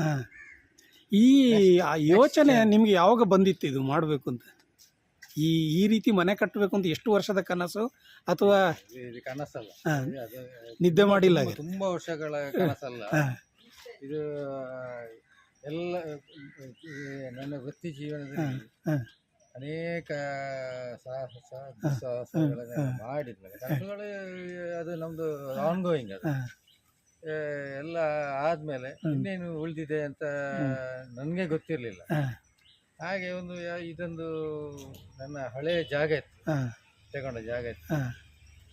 ಹಾಂ. ಈ ಆ ಯೋಚನೆ ನಿಮಗೆ ಯಾವಾಗ ಬಂದಿತ್ತು ಇದು ಮಾಡಬೇಕು ಅಂತ? ಈ ಈ ರೀತಿ ಮನೆ ಕಟ್ಟಬೇಕು ಅಂತ ಎಷ್ಟು ವರ್ಷದ ಕನಸು ಅಥವಾ ಇದು ಕನಸಲ್ಲ. ಹಾಂ. ಅದು ನಿದ್ದೆ ಮಾಡಿಲ್ಲ ತುಂಬಾ- ತುಂಬಾ ವರ್ಷಗಳ ಕನಸಲ್ಲ. ಅಲ್ಲ ಇದು ಎಲ್ಲ ಈ ನನ್ನ ವೃತ್ತಿ ಜೀವನದಲ್ಲಿ ಹಾಂ. ಅನೇಕ ಸಾಹಸ ದುಸ್ಸಾಹಸಗಳನ್ನ ಮಾಡಿದ್ಮೇಲೆ ಕನಸುಗಳು ಅದು ನಮ್ದು ಆನ್ ಗೋಯಿಂಗ್ ಅದು. ಹಾಂ. ಎಲ್ಲ ಆದ್ಮೇಲೆ ಇನ್ನೇನು ಉಳಿದಿದೆ ಅಂತ ನನಗೆ ಗೊತ್ತಿರಲಿಲ್ಲ. ಹಾಗೆ ಒಂದು ಯಾ- ಇದೊಂದು ನನ್ನ ಹಳೆಯ ಜಾಗ ಇತ್ತು. ತಗೊಂಡ ಜಾಗ ಇತ್ತು.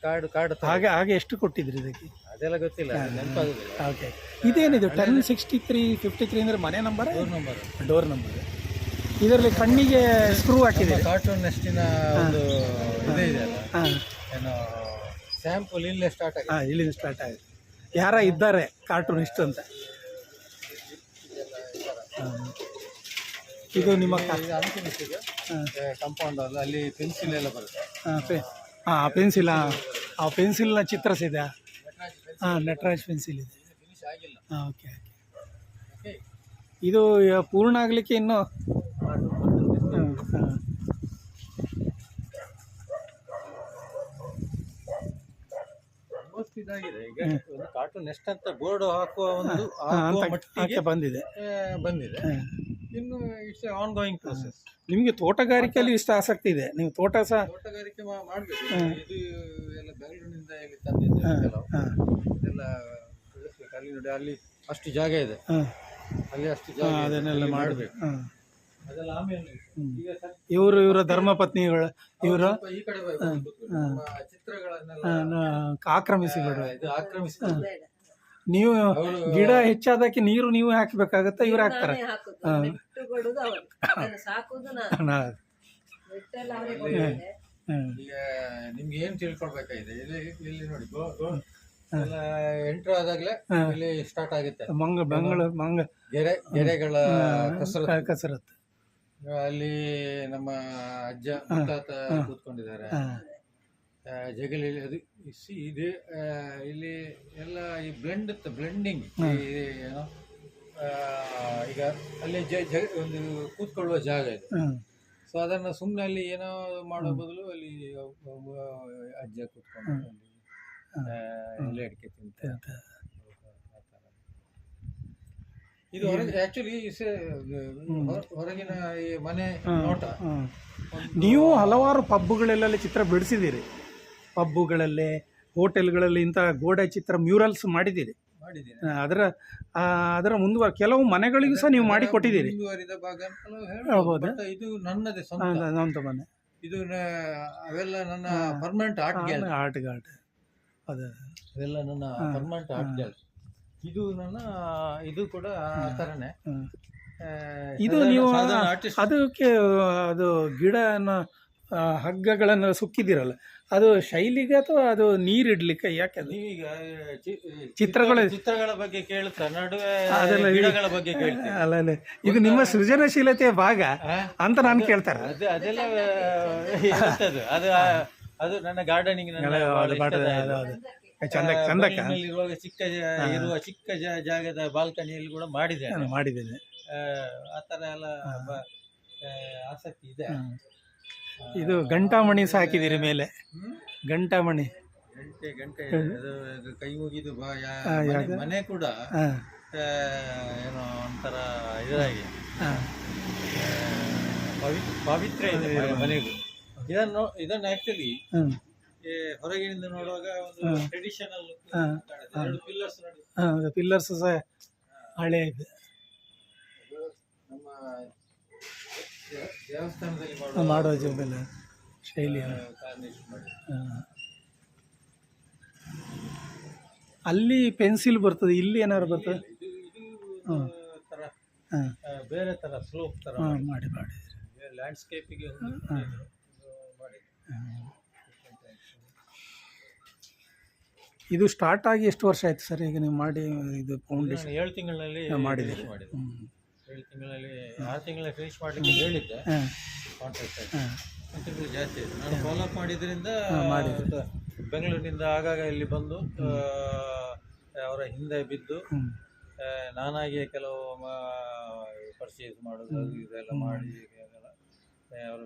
ಕಾಡು ಕಾಡು ತರ. ಹಾಗೆ ಹಾಗೆ ಎಷ್ಟು ಕೊಟ್ಟಿದ್ರಿ ಇದಕ್ಕೆ? ಅದೆಲ್ಲ ಗೊತ್ತಿಲ್ಲ ಅದು ನೆನಪಾಗುದಿಲ್ಲ. ಓಕೆ. ಇದೇನಿದು? Ten sixty three fifty three ಅಂದರೆ ಮನೆ number? Door number. Door number. ಇದರಲ್ಲಿ ಕಣ್ಣಿಗೆ ಸ್ಕ್ರೂ ಹಾಕಿದೆ ಕಾರ್ಟೂನ್ ನೆಸ್ಟಿನ ಒಂದು ಇದೇ ಇದೆ ಅಲ್ಲ? ಹಾಂ. ಏನು ಸ್ಯಾಂಪಲ್ ಇಲ್ಲೇ ಸ್ಟಾರ್ಟ್ ಆಗಿದೆ. ಹಾಂ ಇಲ್ಲಿಂದ ಸ್ಟಾರ್ಟ್ ಆಗಿದೆ. ಯಾರ ಇದ್ದಾರೆ ಕಾರ್ಟೂನ್ ಇಷ್ಟು ಅಂತ. ಇದು ನಿಮ್ಮ ಕಂಪೌಂಡ್ ಅಲ್ಲ ಅಲ್ಲಿ ಪೆನ್ಸಿಲ್ ಎಲ್ಲ ಬರುತ್ತೆ. ಹಾಂ ಪೆ ಹಾಂ ಪೆನ್ಸಿಲ್ ಆ ಪೆನ್ಸಿಲ್ನ ಚಿತ್ರ ಸಿದ ಹಾಂ ನಟರಾಜ್ ಪೆನ್ಸಿಲ್ ಇದೆ. ಹಾಂ ಓಕೆ ಓಕೆ ಇದು ಪೂರ್ಣ ಆಗಲಿಕ್ಕೆ ಇನ್ನೂ ಹಾಂ ಹಾಂ ಆಲ್ಮೋಸ್ಟ್ ಇದಾಗಿದೆ. ಈಗ ಒಂದು ಕಾರ್ಟೂನ್ ನೆಸ್ಟ್ ಅಂತ ಬೋರ್ಡ್ ಹಾಕುವ ಒಂದು ಹಾಕುವ ಮಟ್ಟಿಗೆ ಬಂದಿದೆ. ಬಂದಿದೆ. ಇನ್ನು ಇಟ್ಸ್ ಆನ್ ಗೋಯಿಂಗ್ ಪ್ರೋಸೆಸ್ ನಿಮಗೆ ತೋಟಗಾರಿಕೆಯಲ್ಲಿ ಇಷ್ಟ ಆಸಕ್ತಿ ಇದೆ. ನೀವು ತೋಟ ಸಹ ತೋಟಗಾರಿಕೆ ಮಾಡಬೇಕು. ಇದು ಎಲ್ಲ ಬೆಂಗಳೂರಿನಿಂದ ಇಲ್ಲಿ ತಂದಿದ್ದೆ ಕೆಲವು ಎಲ್ಲ ಬೆಳೆಸ್ಬೇಕು ಅಲ್ಲಿ ನೋಡಿ ಅಲ್ಲಿ ಅಷ್ಟು ಜಾಗ ಇದೆ. ಅಲ್ಲಿ ಅಷ್ಟು ಜಾಗ. ಅದನ್ನೆಲ್ಲ ಮಾಡಬೇಕು. ಇವರು ಇವರ ಧರ್ಮಪತ್ನಿಗಳು ಇವರು ಈ ಕಡೆ ಬಂದು ನಮ್ಮ ಚಿತ್ರಗಳನ್ನೆಲ್ಲ ಆಕ್ರಮಿಸಿ ಬಿಡ್ರ ಇದು ಆಕ್ರಮಿಸಿ ನೀವು ಗಿಡ ಹೆಚ್ಚಾದಕ್ಕೆ ನೀರು ನೀವು ಹಾಕಬೇಕಾಗುತ್ತೆ ಇವ್ರು ಹಾಕ್ತಾರೆ? ನಿಮ್ಗೆ ಏನ್ ತಿಳ್ಕೊಳ್ಬೇಕಾಗಿದೆ? ಇಲ್ಲಿ ಇಲ್ಲಿ ನೋಡಿ ಎಂಟ್ರ್ ಆದಾಗ್ಲೇ ಇಲ್ಲಿ ಸ್ಟಾರ್ಟ್ ಆಗುತ್ತೆ. ಮಂಗ ಬೆಂಗಳೂರು ಮಂಗ ಗೆರೆ ಗೆರೆಗಳ ಕಸರತ್ತು. ಕಸರತ್ತು. ಅಲ್ಲಿ ನಮ್ಮ ಅಜ್ಜ ಮುತ್ತಾತ ಕೂತ್ಕೊಂಡಿದ್ದಾರೆ. ಜಗಲಿ ಅದು ಇದೆ ಇಲ್ಲಿ ಎಲ್ಲ ಈ ಬ್ಲೆಂಡ್ ಬ್ಲೆಂಡಿಂಗ್ ಏನೋ ಈಗ ಅಲ್ಲಿ ಜ ಜ- ಒಂದು ಕೂತ್ಕೊಳ್ಳುವ ಜಾಗ ಇದೆ. ಸೊ ಅದನ್ನು ಸುಮ್ಮನೆ ಅಲ್ಲಿ ಏನೋ ಮಾಡೋ ಬದಲು ಅಲ್ಲಿ ಅಜ್ಜ ಕೂತ್ಕೊಂಡು ಅಲ್ಲಿ, ಅಡಿಕೆ ತಿಂತ. ಇದು ಹೊರಗೆ ಆಕ್ಚುಲಿ ಹೊರಗಿನ ಈ ಮನೆ ನೋಟ. ನೀವು ಹಲವಾರು ಪಬ್ಬುಗಳಲ್ಲೆಲ್ಲ ಚಿತ್ರ ಬಿಡಿಸಿದ್ದೀರಿ. ಪಬ್ಬುಗಳಲ್ಲಿ ಹೋಟೆಲ್ಗಳಲ್ಲಿ ಇಂಥ ಗೋಡೆ ಚಿತ್ರ ಮ್ಯೂರಲ್ಸ್ ಮಾಡಿದ್ದೀರಿ. ಅದರ ಅದರ ಮುಂದುವ ಕೆಲವು ಮನೆಗಳಿಗೂ ಸಹ ನೀವು ಮಾಡಿ ಕೊಟ್ಟಿದ್ದೀರಿ ಇದು ನನ್ನದೇ ಸ್ವಂತ. ಮನೆ. ಇದು ಅವೆಲ್ಲ ನನ್ನ permanent art gallery art guard ಅದೆಲ್ಲ ಅವೆಲ್ಲ ನನ್ನ ಪರ್ಮನೆಂಟ್ ಆರ್ಟ್ ಗ್ಯಾಲರಿ ಇದು ನನ್ನ ಇದು ಕೂಡ ಆ ಥರನೇ ಇದು ನೀವು ಸಾಧಾರಣ artist ಅದಕ್ಕೆ ಅದು ಗಿಡನ ಆ, ಹಗ್ಗಗಳನ್ನು ಸುಕ್ಕಿದಿರಲ್ಲ ಅದು ಶೈಲಿಗೆ ಅಥವಾ ಅದು ನೀರಿಡ್ಲಿಕ್ಕೆ ಯಾಕೆ ಅದು? ನೀವೀಗ ಚಿ- ಚಿತ್ರಗಳು ಚಿತ್ರಗಳ ಬಗ್ಗೆ ಕೇಳ್ತಾ ನಡುವೆ ಅದೆಲ್ಲ ಗಿಡಗಳ ಬಗ್ಗೆ ಕೇಳ್ತೀನಿ ಅಲ್ಲ ಅಲ್ಲ. ಇದು ನಿಮ್ಮ ಸೃಜನಶೀಲತೆಯ ಭಾಗ ಅಂತ ನಾನು ಕೇಳ್ತಾರೆ ಅದು ಅದೆಲ್ಲ ಇರುತ್ತದು. ಅದು ಅದು ನನ್ನ ಗಾರ್ಡನಿಂಗ್ ಚಂದ ಚಂದಕ್ಕ ಇರುವಾಗ ಚಿಕ್ಕ ಜ- ಇರುವ ಚಿಕ್ಕ ಜ- ಜಾಗದ ಬಾಲ್ಕನಿಯಲ್ಲಿ ಕೂಡ ಮಾಡಿದ್ದೇನೆ. ನಾನು ಮಾಡಿದ್ದೇನೆ. ಆ, ಆ ಥರ ಎಲ್ಲ ಬ- ಆ, ಆಸಕ್ತಿ ಇದೆ. ಹ್ಮ್. ಇದು ಗಂಟಾಮಣಿ ಸಹ ಹಾಕಿದ್ದೀರಿ ಮೇಲೆ. ಹ್ಮ್? ಗಂಟಾಮಣಿ ಗಂಟೆ ಗಂಟೆ. ಅದು ಕೈ ಮುಗಿದು ಬಾ ಯಾ- ಆ, ಮನೆ- ಯಾವ್ದು? ಮನೆ ಕೂಡ ಹಾಂ. ಆ, ಏನೋ ಒಂಥರ ಇದಾಗಿ. ಹಾಂ. ಆ, ಪವಿ- ಇದೆ ಮನೆ- ಮನೆಗೂ. ಇದನ್ನು ಇದನ್ನು ಆಕ್ಚುಲಿ ಹ್ಞೂ ಹೊರಗಿನಿಂದ ನೋಡುವಾಗ ಒಂದು ಟ್ರೆಡಿಷನಲ್ ಎರಡು ಪಿಲ್ಲರ್ಸ್ ನೋಡಿ ಪಿಲ್ಲರ್ಸ್ ಸಹ ಹಳೆ ಇದೆ. ನಮ್ಮ ದೇವಸ್ಥಾನದಲ್ಲಿ ಮಾಡುವ ಮಾಡೋ ಜೊತೆಲ್ಲ ಶೈಲಿ ಅಲ್ಲಿ ಪೆನ್ಸಿಲ್ ಬರ್ತದೆ ಇಲ್ಲಿ ಏನಾದ್ರು ಬರ್ತದೆ? ಹಾಂ. ಬೇರೆ ತರ ಸ್ಲೋಪ್ ತರ ಹಾಂ ಮಾಡಿ ಮಾಡಿ ಲ್ಯಾಂಡ್ಸ್ಕೇಪಿಗೆ ಮಾಡಿ ಇದು ಸ್ಟಾರ್ಟ್ ಆಗಿ ಎಷ್ಟು ವರ್ಷ ಆಯ್ತು ಸರ್ ಈಗ ನೀವು ಮಾಡಿ ಇದು ಫೌಂಡೇಶನ್ ಏಳು ತಿಂಗಳಲ್ಲಿ ಮಾಡಿದೆ ಏಳು ತಿಂಗಳಲ್ಲಿ ಆರು ತಿಂಗಳ ಫಿನಿಶ್ ಮಾಡ್ಲಿಕ್ಕೆ ಹೇಳಿದ್ದೆ. ಕಾಂಟ್ರಾಕ್ಟ್ ತಿಂಗಳು ಜಾಸ್ತಿ ಆಯಿತು. ನಾನು ಮಾಡಿದ್ರಿಂದ ಮಾಡಿದ್ರಿ. ಬೆಂಗಳೂರಿನಿಂದ ಆಗಾಗ ಇಲ್ಲಿ ಬಂದು ಅವರ ಹಿಂದೆ ಬಿದ್ದು ನಾನಾಗಿಯೇ ಕೆಲವು ಪರ್ಚೇಸ್ ಮಾಡೋದು ಇದೆಲ್ಲ ಮಾಡಿ ಅವರು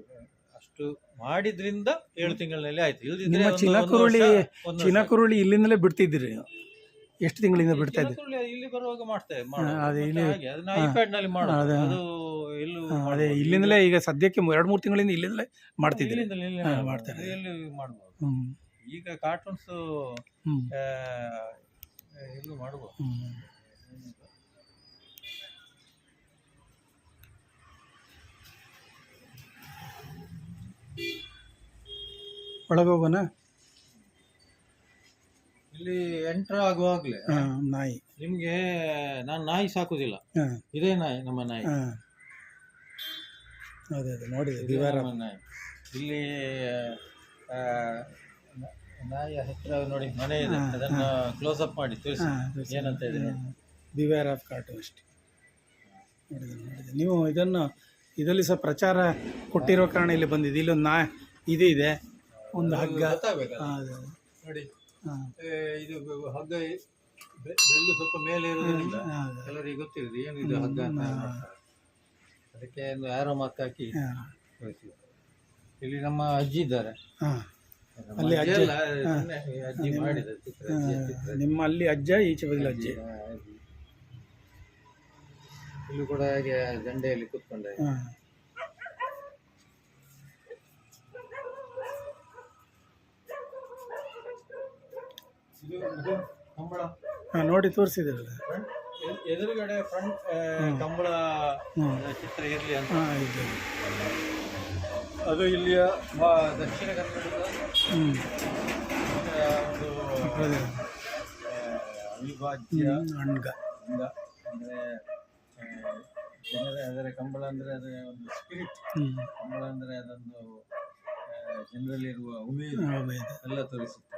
ಅಷ್ಟು ಮಾಡಿದ್ರಿಂದ ಏಳು ತಿಂಗಳಲ್ಲಿ ಆಯ್ತು. ಇಲ್ದಿದ್ರೆ ನಿಮ್ಮ ಒಂದು- ಚಿನಕುರುಳಿ ಒಂದು ವರ್ಷ- ಒಂದು ವರ್ಷ. ಚಿನಕುರುಳಿ ಇಲ್ಲಿಂದಲೇ ಬಿಡ್ತಿದ್ರಿ ಎಷ್ಟು ತಿಂಗಳಿಂದ ಬಿಡ್ತಾ ಇದ್ರಿ ಇಲ್ಲಿ ಬರುವಾಗ ಮಾಡ್ತೇವೆ ಹಾ, ಅದೇ ಇಲ್ಲಿ- ಅದನ್ನ ಹಾ. ನಲ್ಲಿ ಮಾಡೋದು. ಅದೇ. ಅದು ಎಲ್ಲೂ ಹಾ, ಅದೇ ಮಾಡ್ಬೋದು. ಇಲ್ಲಿಂದಲೇ ಈಗ ಸದ್ಯಕ್ಕೆ ಎರಡು ಮೂರು ತಿಂಗಳಿಂದ ಇಲ್ಲಿಂದಲೇ ಮಾಡ್ತಿದ್ದೀವಿ ಇಲ್ಲಿಂದಲೇ ಇಲ್ಲೇ ಹಾ, ಮಾಡ್ಬೋದು. ಮಾಡ್ತಾರೆ. ಎಲ್ಲಿ ಮಾಡ್ಬೋದು. ಈಗ ಕಾರ್ಟೂನ್ಸ್ ಇಲ್ಲೂ ಎಲ್ಲೂ ಮಾಡ್ಬೋದು ಒಳಗೆ ಹೋಗೋಣ ಇಲ್ಲಿ ಎಂಟರ್ ಆಗುವಾಗಲೇ ಹಾ, ನಾಯಿ. ನಿಮಗೆ ನಾನು ನಾಯಿ ಸಾಕುದಿಲ್ಲ. ಹಾ. ಇದೇ ನಾಯಿ ನಮ್ಮ ನಾಯಿ. ಹಾ. ಅದೇ ಅದೇ ನೋಡಿದೆ ಇದೇ ದಿವಾರ. ನಮ್ಮ ನಾಯಿ. ಇಲ್ಲಿ ಆ, ನ- ನಾಯಿಯ ಹತ್ರ ನೋಡಿ ಮನೆ ಇದೆ. ಅದನ್ನು ಅದನ್ನ ಕ್ಲೋಸ್ ಅಪ್ ಮಾಡಿ ತೋರಿಸಿ ಹಾ, ಏನಂತ ಇದೆ ನೋಡಿ. ಆಫ್ ಕಾಟು ಅಷ್ಟೇ. ನೋಡಿದೆ ನೋಡಿದೆ. ನೀವು ಇದನ್ನು ಇದರಲ್ಲಿ ಸಹ ಪ್ರಚಾರ ಕೊಟ್ಟಿರೋ ಕಾರಣ ಇಲ್ಲಿ ಬಂದಿದೆ. ಇಲ್ಲೊಂದು ನಾ ಇದೆ ಇದೆ ಒಂದು ಹಗ್ಗ ಗೊತ್ತಾಗ್ಬೇಕಲ್ಲ? ಅದೇ ಅದೇ. ನೋಡಿ ಹಾ, ಏ, ಇದು ಹಗ್ಗ ಬೆ- ಬೆಲ್ಲು ಸ್ವಲ್ಪ ಮೇಲೆ ಇರುವುದರಿಂದ ಹಾ, ಅದೇ. ಕೆಲವರಿಗೆ ಗೊತ್ತಿರೋದು ಏನು ಇದು ಹಗ್ಗ ಅಂತ. ಅದಕ್ಕೆ ಒಂದು ಆರೋ ಮಾತು ಹಾಕಿ ಹಾ. ಇಲ್ಲಿ ನಮ್ಮ ಅಜ್ಜಿ ಇದ್ದಾರೆ ಹಾ. ನಮ್ಮ ಅಲ್ಲಿ ಅಜ್ಜಿ ಅಜ್ಜಿ- ಅಲ್ಲ, ಸುಮ್ನೆ ಈ ಅಜ್ಜಿ ಮಾಡಿದ ಚಿತ್ರ ಚಿತ್ರ. ನಿಮ್ಮ ಅಲ್ಲಿ ಅಜ್ಜ ಈಚೆ ಬದಲು ಅಜ್ಜಿ ಇಲ್ಲಿ ಅಜ್ಜಿ. ಇಲ್ಲೂ ಕೂಡ ಹಾಗೆ ದಂಡೆಯಲ್ಲಿ ಕೂತ್ಕೊಂಡೆ ಹಾ. ಕಂಬಳ ಹಾ, ನೋಡಿ ತೋರಿಸಿದ್ರಲ್ಲ ಎದುರುಗಡೆ ಫ್ರಂಟ್ ಕಂಬಳ ಚಿತ್ರ ಇರಲಿ ಅಂತ. ಅದು ಇಲ್ಲಿಯ ದಕ್ಷಿಣ ಕನ್ನಡದ ಒಂದು ಅವಿಭಾಜ್ಯ ಅಂಗ. ಅಂದರೆ ಜನರ ಅದರ ಕಂಬಳ ಅಂದರೆ ಅದರ ಒಂದು ಸ್ಪಿರಿಟ್ ಕಂಬಳ ಅಂದರೆ ಅದೊಂದು ಜನರಲ್ಲಿರುವ ಉಮೇದು ಎಲ್ಲ ತೋರಿಸುತ್ತೆ.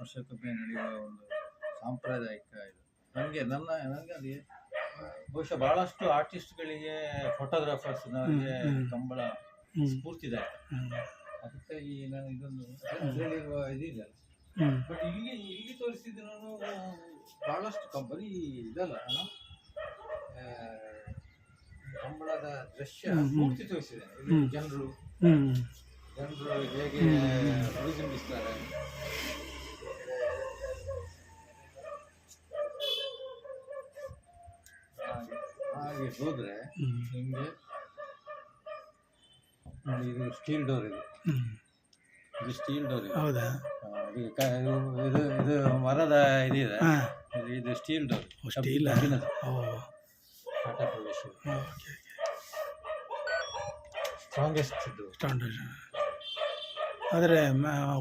ವರ್ಷಕ್ಕೊಮ್ಮೆ ನಡೆಯುವ ಒಂದು ಸಾಂಪ್ರದಾಯಿಕ ಇದು. ನನಗೆ ನನ್ನ ನನಗೆ ಅದೇ. ಬಹುಶಃ ಬಹಳಷ್ಟು ಆರ್ಟಿಸ್ಟ್ಗಳಿಗೆ ಫೋಟೋಗ್ರಾಫರ್ಸ್ ನನಗೆ ಕಂಬಳ ಸ್ಫೂರ್ತಿದಾಯಕ ಅದಕ್ಕಾಗಿ ನಾನು ಇದೊಂದು ಇದರಲ್ಲಿರುವ ಇದಿಲ್ಲ ಬಟ್ ಇಲ್ಲಿ ಇಲ್ಲಿ ತೋರಿಸಿದ್ದು ನಾನು ಬಹಳಷ್ಟು ಕಂಬರಿ ಇದಲ್ಲ. ಕಂಬಳದ ದೃಶ್ಯ ಸ್ಫೂರ್ತಿ ತೋರಿಸಿದೆ. ತೋರಿಸಿದ್ದೇನೆ ಜನರು. ಜನರು ಹೇಗೆ ಪ್ರತಿಬಿಂಬಿಸ್ತಾರೆ ಹಾಗೆ ಹೋದ್ರೆ ನಿಮಗೆ ಇದು ಸ್ಟೀಲ್ ಡೋರ್ ಇದು. ಇದು ಸ್ಟೀಲ್ ಡೋರ್ ಇದು. ಹೌದಾ? ಇದು ಇದು- ಇದು ಇದು ಮರದ ಇದಿದೆ. ಇದು- ಇದು ಸ್ಟೀಲ್ ಡೋರ್ ಸ್ಟೀಲ್ ಓ. ಟಾಟಾ ಪ್ರವೇಶ ಸ್ಟ್ರಾಂಗೆಸ್ಟ್ ಇದು. ಸ್ಟ್ಯಾಂಡರ್ಡ್ ಆದರೆ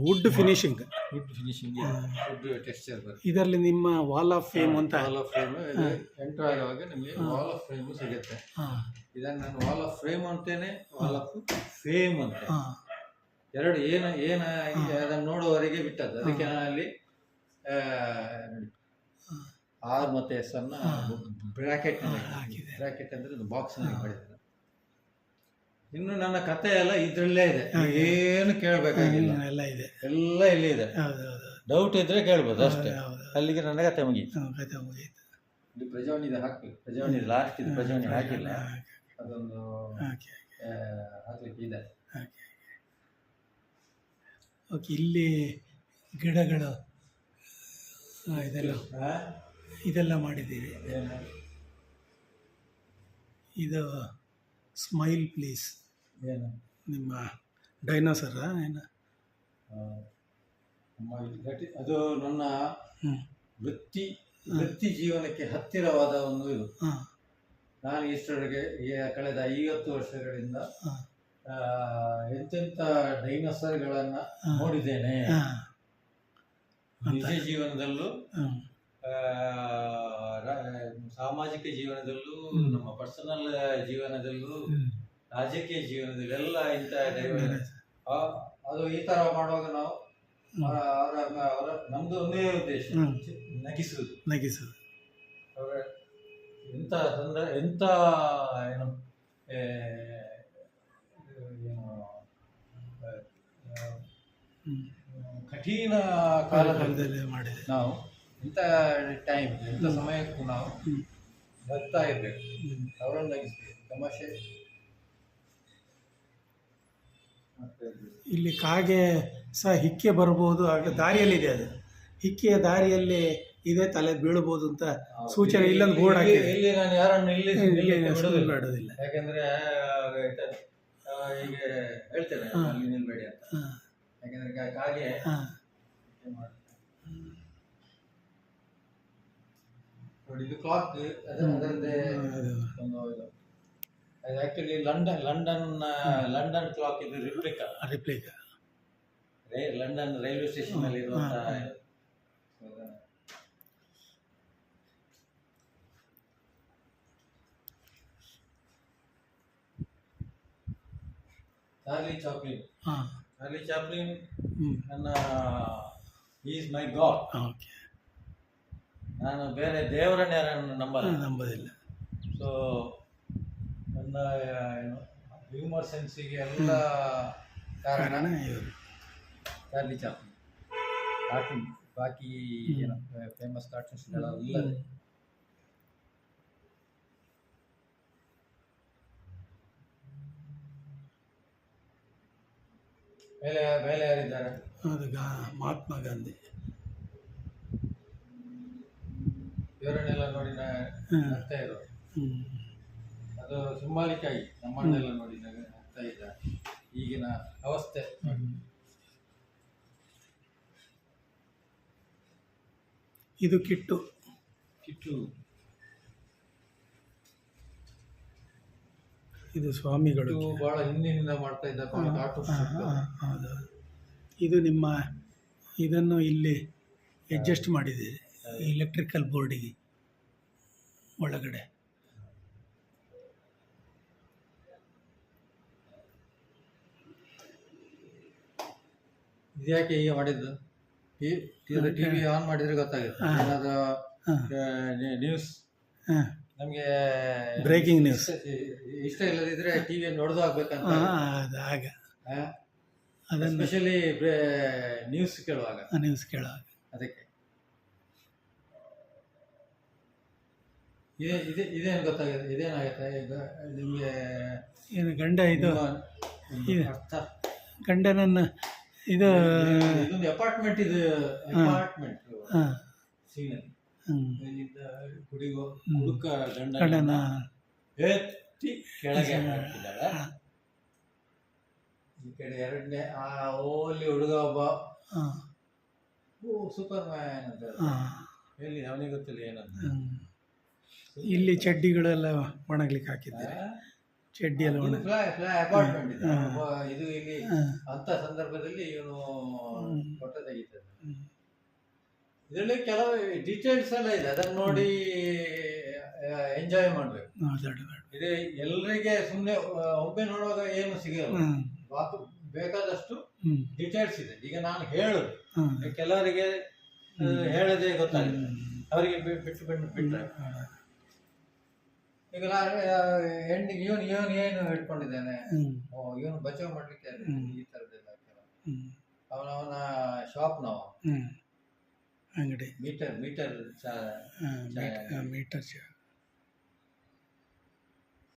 wood finishing wood finishing wood texture ಇದರಲ್ಲಿ ನಿಮ್ಮ ವಾಲ್ ಆಫ್ ಫೇಮ್ ಅಂತ ವಾಲ್ ಆಫ್ ಫ್ರೇಮ್ ಎಂಟರ್ ಆಗುವಾಗ ನಿಮಗೆ ವಾಲ್ ಆಫ್ ಫ್ರೇಮು ಸಿಗುತ್ತೆ. ಇದನ್ನು ನಾನು ವಾಲ್ ಆಫ್ ಫ್ರೇಮ್ ಅಂತೇನೆ ವಾಲ್ ಆಫ್ ಫೇಮ್ ಅಂತ ಎರಡು ಏನು ಏನ ಅದನ್ನು ನೋಡುವವರೆಗೆ ಬಿಟ್ಟದ್ದು. ಅದಕ್ಕೆ ನಾನು ಅಲ್ಲಿ ಆರ್ ಮತ್ತೆ ಎಸ್ ಅನ್ನ ಬ್ರಾಕೆಟ್ ಹಾಕಿದೆ. ಬ್ರಾಕೆಟ್ ಅಂದ್ರೆ ಒಂದು ಬಾಕ್ಸ್ ಮಾಡಿದ್ದಾರೆ ಇನ್ನು ನನ್ನ ಕತೆ ಎಲ್ಲ ಇದ್ರಲ್ಲೇ ಇದೆ. ಏನು ಕೇಳಬೇಕಾಗಿಲ್ಲ. ಎಲ್ಲ ಇದೆ. ಎಲ್ಲ ಇಲ್ಲಿ ಇದೆ. ಹೌದು ಹೌದು. ಡೌಟ್ ಇದ್ರೆ ಕೇಳ್ಬೋದು ಅಷ್ಟೇ. ಅಲ್ಲಿಗೆ ನನ್ನ ಕತೆ ಮುಗೀತು. ಕತೆ ಮುಗೀತು. ಇದು ಇದೆ ಹಾಕಿ ಪ್ರಜಾವಣಿ ಲಾಸ್ಟ್ ಇದು ಪ್ರಜಾವಣಿ ಹಾಕಿಲ್ಲ. ಅದೊಂದು ಹಾಕ್ಲಿಕ್ಕೆ ಇದೆ. ಓಕೆ ಓಕೆ ಇಲ್ಲಿ ಗಿಡಗಳು ಇದೆಲ್ಲ? ಇದೆಲ್ಲ ಮಾಡಿದ್ದೀವಿ. ಇದು ಸ್ಮೈಲ್ ಪ್ಲೀಸ್. ಏನು? ನಿಮ್ಮ ಡೈನೋಸರ ಏನು? ನಮ್ಮ ಅದು ನನ್ನ ಹ್ಞೂ ವೃತ್ತಿ ವೃತ್ತಿ ಜೀವನಕ್ಕೆ ಹತ್ತಿರವಾದ ಒಂದು ಇದು. ಹಾಂ. ನಾನು ಇಷ್ಟರವರೆಗೆ ಈ ಕಳೆದ ಐವತ್ತು ವರ್ಷಗಳಿಂದ ಹಾಂ. ಆ, ಎಂತೆಂಥ ಡೈನೋಸರ್ಗಳನ್ನ ಹಾ. ನೋಡಿದ್ದೇನೆ. ಹಾಂ. ನಿಜ ಜೀವನದಲ್ಲೂ ಹಾಂ ಆ, ರ- ಸಾಮಾಜಿಕ ಜೀವನದಲ್ಲೂ ನಮ್ಮ ಪರ್ಸನಲ್ ಜೀವನದಲ್ಲೂ ರಾಜಕೀಯ ಜೀವನದಲ್ಲೆಲ್ಲ ಇಂಥ ಅದು ಈ ತರ ಮಾಡುವಾಗ ನಾವು ಅವರ ನಮ್ದು ಒಂದೇ ಉದ್ದೇಶ ನಗಿಸುದು ನಗಿಸುದು ನಗಿಸುವುದು. ನಗಿಸೋದು ಅವರ ಎಂತ ತೊಂದರೆ ಎಂತ ಏನು ಕಠಿಣ ಕಾಲದಲ್ಲಿ ನಾವು ಇಂಥ ಟೈಮ್ ಇಂಥ ಸಮಯಕ್ಕೂ ನಾವು. ನಗ್ತಾ ಇರ್ಬೇಕು ಅವರನ್ನು ನಗಿಸ್ಬೇಕು ತಮಾಷೆ. ಇಲ್ಲಿ ಕಾಗೆ ಸಹ ಹಿಕ್ಕೆ ಬರಬಹುದು ಆಗ ದಾರಿಯಲ್ಲಿದೆ ಅದು. ಹಿಕ್ಕೆಯ ದಾರಿಯಲ್ಲಿ ಇದೆ ತಲೆ ಬೀಳ್ಬೋದು ಅಂತ ಸೂಚನೆ ಇಲ್ಲೊಂದು ಬೋರ್ಡ್ ಇಲ್ಲಿ- ಹಾಕಿದೆ. ಇಲ್ಲಿ ನಾನು ಯಾರನ್ನು ಇಲ್ಲಿ ಬಿಡೋದಿಲ್ಲ. ಯಾಕಂದ್ರೆ ಈಗ ಹೇಳ್ತೇನೆ. ಅಲ್ಲಿ ನಿಲ್ಬೇಡಿ ಅಂತ. ಯಾಕಂದ್ರೆ ಕಾಗೆ ಹಾಂ ನೋಡಿ ಇದು ಕ್ಲಾಕ್ ಅದರದ್ದೇ ಅದು ಒಂದು ಇದು ಅದು actually London London London clock ಇದು ರಿಪ್ಲಿಕಾ ರಿಪ್ಲಿಕ ರೇ ಲಂಡನ್ ರೈಲ್ವೆ ಸ್ಟೇಷನ್ ಅಲ್ಲಿ ಇರುವಂತ ಹಾ, ಚಾರ್ಲಿ ಚಾಪ್ಲಿನ್ ಹಾಂ ಚಾರ್ಲಿ ಚಾಪ್ಲಿನ್ ಹ್ಞೂ ನನ್ನ ಈಸ್ ಮೈ ಗಾಡ್ ಓಕೆ ನಾನು ಬೇರೆ ದೇವರನ್ನೇ ನಾನು ನಂಬಲ್ಲ. ನಂಬೋದಿಲ್ಲ. ಸೊ ನನ್ನ ಏನು ಹ್ಯೂಮರ್ ಸೆನ್ಸಿಗೆ ಎಲ್ಲ ಕಾರಣ ಕಾರಣ ಇವರು. ಚಾರ್ಲಿ ಚಾಪ್ಲಿನ್ ಕಾರ್ಟೂನ್ ಬಾಕಿ ಏನು ಫೇಮಸ್ ಕಾರ್ಟೂನ್ಸ್ಗಳೆಲ್ಲ ಮೇಲೆ ಮೇಲೆ ಯಾರಿದ್ದಾರೆ? ಅದು ಗಾ ಮಹಾತ್ಮ ಗಾಂಧಿ. ಇವರನ್ನೆಲ್ಲ ನೋಡಿ ನಾ ಹ್ಮ್. ನಗ್ತಾ ಇರೋದು ಅದು ಆಗಿ ನಮ್ಮನ್ನೆಲ್ಲ ನೋಡಿ ನಗ- ನಗ್ತಾ ಇದ್ದ ಈಗಿನ ಅವಸ್ಥೆ. ಇದು ಕಿಟ್ಟು. ಕಿಟ್ಟು. ಇದು ಸ್ವಾಮಿಗಳು. ಬಹಳ ಹಿಂದಿನಿಂದ ಮಾಡ್ತಾ ಇದ್ದ ಹೌದು. ಇದು ನಿಮ್ಮ ಇದನ್ನು ಇಲ್ಲಿ ಅಡ್ಜಸ್ಟ್ ಮಾಡಿದೆ ಎಲೆಕ್ಟ್ರಿಕಲ್ ಬೋರ್ಡಿಗೆ ಒಳಗಡೆ. ಇದ್ಯಾಕೆ ಹೀಗೆ ಮಾಡಿದ್ದು? ಟಿವಿ ಆನ್ ಮಾಡಿದ್ರೆ ಗೊತ್ತಾಗುತ್ತೆ. ಏನಾದ್ರು ನ್ಯೂಸ್? ನಮಗೆ ಬ್ರೇಕಿಂಗ್ ನ್ಯೂಸ್. ಇಷ್ಟ ಇಲ್ಲದಿದ್ರೆ ಟಿವಿ ನೋಡೋದು ಆಗ್ಬೇಕಂತ. ಆಗ. ಅದನ್ನು ಸ್ಪೆಷಲಿ ನ್ಯೂಸ್ ಕೇಳುವಾಗ. ನ್ಯೂಸ್ ಕೇಳುವಾಗ. ಅದಕ್ಕೆ. ಇದೇ ಇದೇ ಇದೇನು ಗೊತ್ತಾಗುತ್ತೆ ಇದೇನಾಗುತ್ತೆ? ಈಗ ನಿಮಗೆ ಏನು ಗಂಡ ಇದು? ಇದು. ಅರ್ಥ? ಗಂಡನನ್ನು ಇದು ಇದೊಂದು ಅಪಾರ್ಟ್ಮೆಂಟ್ ಇದು ಅಪಾರ್ಟ್ಮೆಂಟ್ ಹಾಂ. ಹ್ಞೂ ಇಲ್ಲಿಂದ ಹುಡುಗ ಹುಡುಕ ಗಂಡ ಗಂಡನ ಎತ್ತಿ ಕೆಳಗೆ ಹಾಕಿದ್ದಾರೆ. ಈ ಕಡೆ ಎರಡನೇ ಆ ಓಲಿ ಹುಡುಗ ಒಬ್ಬ. ಹಾಂ. ಓ ಸೂಪರ್ ಮ್ಯಾನ್ ಅಂತ ಹಾಂ. ಎಲ್ಲಿ ಅವನಿಗೆ ಗೊತ್ತಿಲ್ಲ ಏನಂತ. ಹ್ಮ್. ಇಲ್ಲಿ ಚಡ್ಡಿಗಳೆಲ್ಲ ಒಣಗ್ಲಿಕ್ಕೆ ಹಾಕಿದ್ದಾರೆ. ಚಡ್ಡಿ ಎಲ್ಲ ಒಣ ಇದೆ ಇಲ್ಲಿ ಅಂತ ಸಂದರ್ಭದಲ್ಲಿ ಇವನು. ಫೋಟೋ ತೆಗಿತಾನೆ ಇದರಲ್ಲಿ ಕೆಲವು ಡೀಟೇಲ್ಸ್ ಎಲ್ಲ ಇದೆ. ಅದನ್ನ ನೋಡಿ ಎಂಜಾಯ್ ಮಾಡ್ಬೇಕು. ಇದು ಎಲ್ಲರಿಗೆ ಸುಮ್ಮನೆ ಒಬ್ಬೆ ನೋಡುವಾಗ ಏನು ಸಿಗಲ್ಲ. ಬಾತು ಬೇಕಾದಷ್ಟು ಡೀಟೇಲ್ಸ್ ಇದೆ. ಈಗ ನಾನು ಹೇಳುದು. ಹ್ಮ್. ಕೆಲವರಿಗೆ ಹೇಳದೇ ಗೊತ್ತಾಗುತ್ತೆ ಅವರಿಗೆ ಬಿಟ್ಟು ಬಿಟ್ಟು ಬಿಟ್ರೆ. ಈಗ ನಾನು ಹೆಣ್ಣಿಗೆ ಇವನು ಇವನು ಏನು ಹಿಡ್ಕೊಂಡಿದ್ದಾನೆ ಓ ಇವನು ಬಚಾವ್ ಮಾಡ್ಲಿಕ್ಕೆ. ಈ ಥರದ್ದೆಲ್ಲ ಅವನವನ ಶಾಪ್ ನಾವು? ಅಂಗಡಿ. Metre metre metre